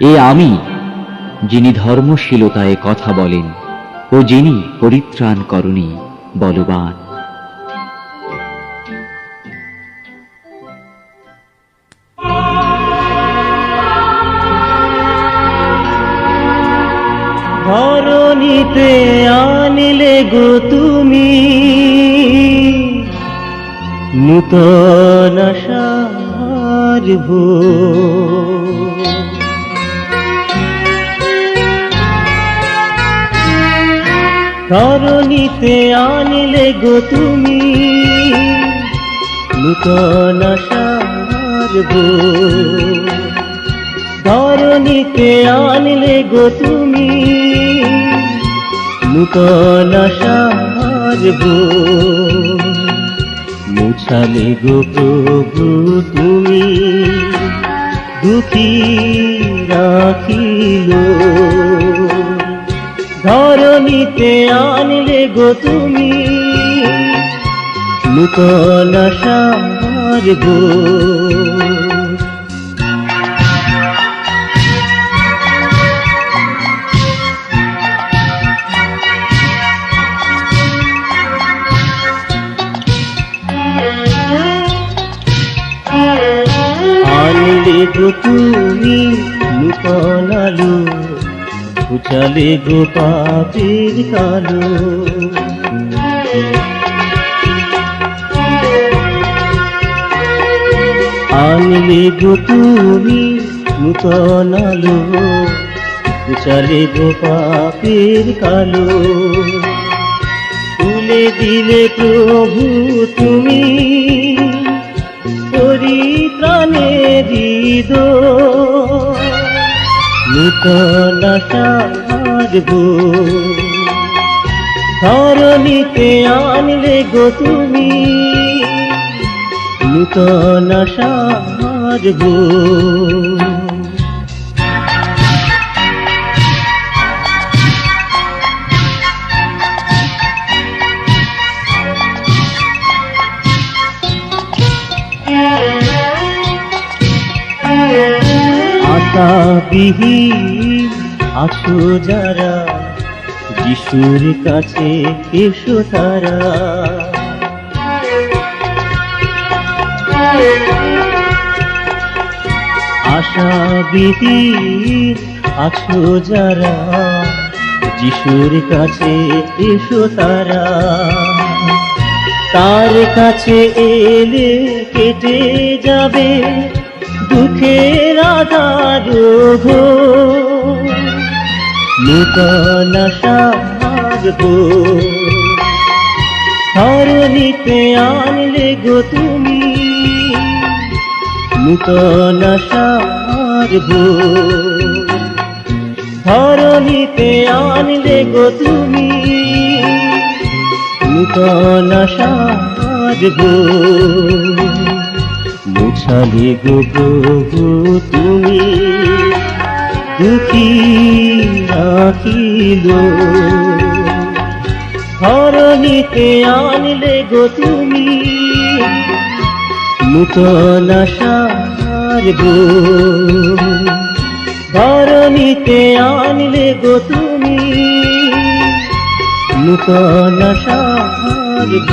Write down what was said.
এ আমি, যিনি ধর্মশীলতায় কথা বলেন, ও যিনি পরিত্রাণ করণী বলবান। ধরণীতে আনিলে গো তুমি, নূতন আশার ভোর। ধরণীতে আনিলে গো তুমি নূতন ভোর। ধরণীতে আনলে গো তুমি নূতন সারব মুছালে গো প্রভু তুমি দুটি রাখিল। ধরণীতে আনলে গো তুমি নূতন সার আনলে গো তুমি নূতন উচালে গো পাপের কালো। আনলে গো তুমি নূতন আলো উচালে গো পাপের কালো। তুলে দিলে প্রভু তুমি পরিত্রাণে দিদ। নূতন সারব ধরণীতে আনলে গো তুমি। নূতন সারব বিহীন আছো যারা, যিশুর কাছে এসো তারা। আশা বিহীন আছো যারা, যিশুর কাছে এসো তারা। তার কাছে এলে কেটে যাবে দুঃখের আধার নূতন সারব ধরণীতে আনলে গো তুমি। নূতন সারব ধরণীতে আনলে গো তুমি। নূতন সারব মুছালে গো প্রভু তুমি দুঃখী রাখিল ধরণীতে আনলে গো তুমি নূতন সারব ধরণীতে আনলে গো তুমি নূতন সারব